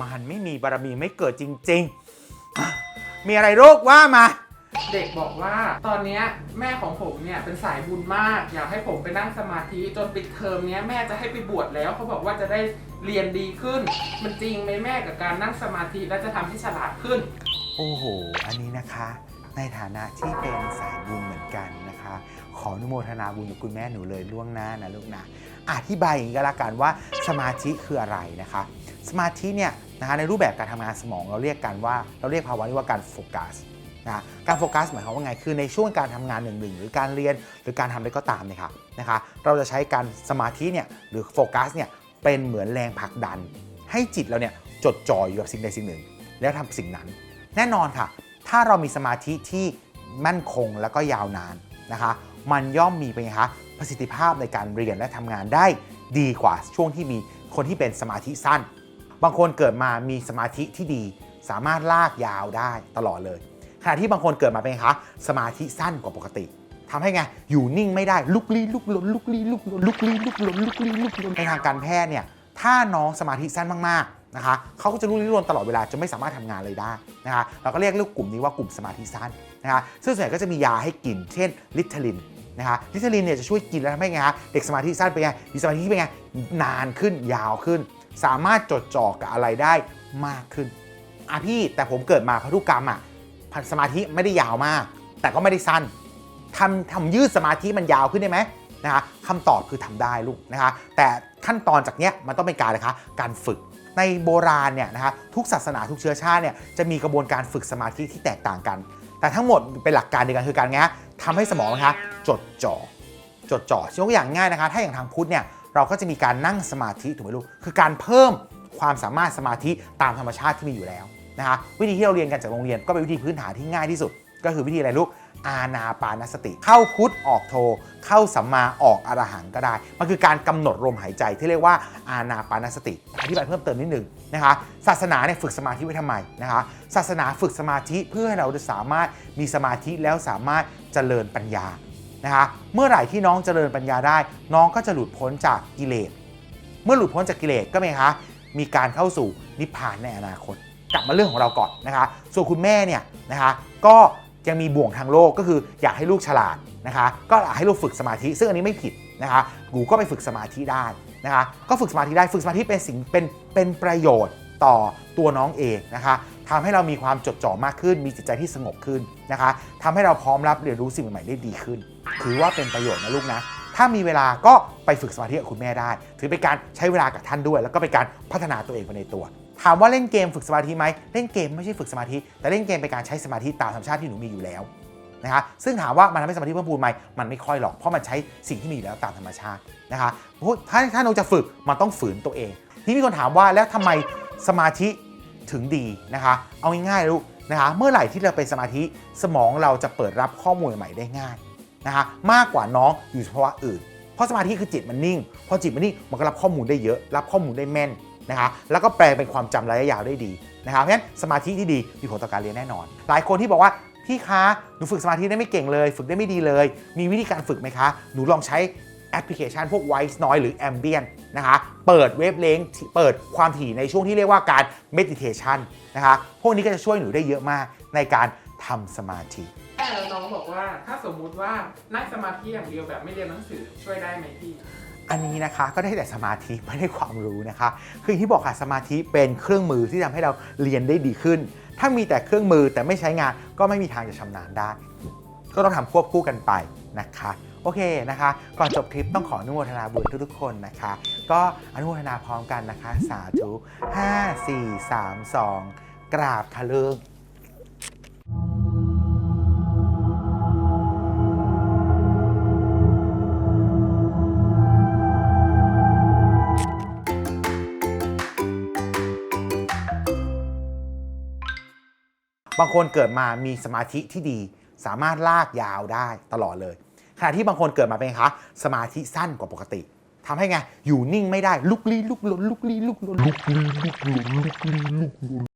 มันไม่มีบารมีไม่เกิดจริง ๆ มีอะไรลูกว่ามา เด็กบอกว่า ตอนนี้แม่ของผมเนี่ยเป็นสายบุญมาก อยากให้ผมไปนั่งสมาธิจนปิดเทอมเนี้ยแม่จะให้ไปบวชแล้วเขาบอกว่าจะได้เรียนดีขึ้น มันจริงไหมแม่กับการนั่งสมาธิแล้วจะทำให้ฉลาดขึ้น โอ้โห อันนี้นะคะ ในฐานะที่เป็นสายบุญเหมือนกันนะคะ ขออนุโมทนาบุญกับคุณแม่หนูเลยล่วงหน้านะลูกนะอธิบายอย่างนี้ก็แล้วกันว่าสมาธิคืออะไรนะคะ สมาธิเนี่ยนะคะในรูปแบบการทำงานสมองเราเรียกกันว่าเราเรียกภาวะนี้ว่าการโฟกัส นะการโฟกัสหมายความว่าไง คือในช่วงการทำงานหนึ่งๆหรือการเรียนหรือการทำอะไรก็ตามเนี่ยค่ะนะคะเราจะใช้การสมาธิเนี่ยหรือโฟกัสเนี่ยเป็นเหมือนแรงผลักดัน ให้จิตเราเนี่ยจดจ่ออยู่กับสิ่งใดสิ่งหนึ่ง แล้วทำสิ่งนั้น แน่นอนค่ะ ถ้าเรามีสมาธิที่มั่นคงแล้วก็ยาวนานนะคะ มันย่อมมีเป็นไงคะประสิทธิภาพในการเรียนและทำงานได้ดีกว่าช่วงที่มีคนที่เป็นสมาธิสั้น บางคนเกิดมามีสมาธิที่ดี สามารถลากยาวได้ตลอดเลย ขณะที่บางคนเกิดมาเป็นไงคะสมาธิสั้นกว่าปกติทำให้ไงอยู่นิ่งไม่ได้ลุกลี้ลุกลนลุกลี้ลุกลนลุกลี้ลุกลนลุกลี้ลุกลนในทางการแพทย์เนี่ยถ้าน้องสมาธิสั้นมากๆนะคะเขาก็จะลุกลี้ลุกลนตลอดเวลาจะไม่สามารถทำงานเลยได้นะคะเราก็เรียกลูกกลุ่มนี้ว่ากลุ่มสมาธิสั้นนะคะซึ่งส่วนใหญ่ก็จะมียาให้กิน เช่นลิทลินนะคะลิทลินเนี่ยจะช่วยกินแล้วทำให้ไงคะเด็กสมาธิสั้นเป็นไงมีสมาธิที่เป็นไงนานขึ้นยาวขึ้น สามารถจดจ่อกับอะไรได้มากขึ้นอะพี่แต่ผมเกิดมาพันธุกรรมอะ สมาธิไม่ได้ยาวมาก แต่ก็ไม่ได้สั้นทำทำยืดสมาธิมันยาวขึ้นได้ไหมนะคะคำตอบคือทำได้ลูกนะคะ แต่ขั้นตอนจากเนี้ยมันต้องเป็นการอะไรคะการฝึกในโบราณเนี่ยนะคะทุกศาสนาทุกเชื้อชาติเนี่ยจะมีกระบวนการฝึกสมาธิที่แตกต่างกัน แต่ทั้งหมดเป็นหลักการเดียวกันคือการงฮะทำให้สมองนะคะจดจ่อจดจ่อยกตัวอย่างง่ายนะคะ ถ้าอย่างทางพุทธเนี่ยเราก็จะมีการนั่งสมาธิถูกไหมลูกคือการเพิ่มความสามารถสมาธิตามธรรมชาติที่มีอยู่แล้ว นะคะวิธีที่เราเรียนกันจากโรงเรียนก็เป็นวิธีพื้นฐานที่ง่ายที่สุด ก็คือวิธีอะไรลูกอาณาปานสติ เข้าพุทธออกโท เข้าสัมมาออกอรหังก็ได้ มันคือการกำหนดลมหายใจที่เรียกว่าอาณาปานสติ อธิบายเพิ่มเติมนิดหนึ่งนะคะ ศาสนาเนี่ยฝึกสมาธิไว้ทำไมนะคะ ศาสนาฝึกสมาธิเพื่อให้เราสามารถมีสมาธิแล้วสามารถเจริญปัญญานะคะ เมื่อไหร่ที่น้องเจริญปัญญาได้ น้องก็จะหลุดพ้นจากกิเลส เมื่อหลุดพ้นจากกิเลสก็เป็นไงคะ มีการเข้าสู่นิพพานในอนาคตับมาเรื่องของเราก่อนนะคะส่วนคุณแม่เนี่ยนะคะก็ยังมีบ่วงทางโลกก็คืออยากให้ลูกฉลาดนะคะก็ให้ลูกฝึกสมาธิ ซึ่งอันนี้ไม่ผิดนะคะหนูก็ไปฝึกสมาธิได้นะคะก็ฝึกสมาธิได้ฝึกสมาธิเป็นสิ่งเป็นเป็นประโยชน์ต่อตัวน้องเองนะคะทำให้เรามีความจดจ่อมากขึ้น มีจิตใจที่สงบขึ้นนะคะทำให้เราพร้อมรับเรียนรู้สิ่งใหม่ๆได้ดีขึ้น ถือว่าเป็นประโยชน์นะลูกนะ ถ้ามีเวลาก็ไปฝึกสมาธิกับคุณแม่ได้ ถือเป็นการใช้เวลากับท่านด้วย แล้วก็เป็นการพัฒนาตัวเองไปในตัว ถามว่าเล่นเกมฝึกสมาธิไหมเล่นเกมไม่ใช่ฝึกสมาธิ แต่เล่นเกมเป็นการใช้สมาธิตามธรรมชาติที่หนูมีอยู่แล้วนะคะซึ่งถามว่ามันทำให้สมาธิเพิ่มพูนไหมมันไม่ค่อยหรอก เพราะมันใช้สิ่งที่มีอยู่แล้วตามธรรมชาตินะคะเพราะถ้าถ้าเราจะฝึกมันต้องฝืนตัวเอง ที่มีคนถามว่าแล้วทำไมสมาธิถึงดีนะคะ เอาง่ายๆลูกนะคะเมื่อไหร่ที่เราเป็นสมาธิสมองเราจะเปิดรับข้อมูลใหม่ได้ง่ายนะคะมากกว่าน้องอยู่ภาวะอื่น เพราะสมาธิคือจิตมันนิ่ง พอจิตมันนิ่งมันก็รับข้อมูลได้เยอะ รับข้อมูลได้แม่น นะคะแล้วก็แปลงเป็นความจำระยะยาวได้ดีนะคะเพราะฉะนั้นสมาธิที่ดีมีผลต่อการเรียนแน่นอน หลายคนที่บอกว่าพี่คะหนูฝึกสมาธิได้ไม่เก่งเลย ฝึกได้ไม่ดีเลย มีวิธีการฝึกไหมคะ หนูลองใช้แอปพลิเคชันพวก White Noise หรือ Ambient นะคะ เปิดเวฟเลงเปิดความถี่ในช่วงที่เรียกว่าการ meditation นะคะ พวกนี้ก็จะช่วยหนูได้เยอะมากในการทำสมาธิแม่น้องบอกว่าถ้าสมมุติว่านั่งสมาธิอย่างเดียวแบบไม่เรียนหนังสือช่วยได้ไหมพี่ อันนี้นะคะก็ได้แต่สมาธิไม่ได้ความรู้นะคะ คือที่บอกค่ะสมาธิเป็นเครื่องมือที่ทำให้เราเรียนได้ดีขึ้น ถ้ามีแต่เครื่องมือแต่ไม่ใช้งานก็ไม่มีทางจะชำนาญได้ ก็ต้องทำควบคู่กันไปนะคะโอเคนะคะ ก่อนจบคลิปต้องขออนุโมทนาบุญทุกๆคนนะคะ ก็อนุโมทนาพร้อมกันนะคะ สาธุ 5 4 3 2 กราบค่ะลิก บางคนเกิดมามีสมาธิที่ดี สามารถลากยาวได้ตลอดเลยขณะที่บางคนเกิดมาเป็นไงคะสมาธิสั้นกว่าปกติทำให้ไงอยู่นิ่งไม่ได้ลุกลี้ลุกลนลุกลี้ลุกลนลุกลี้ลุกลนลุกลี้ลุกลน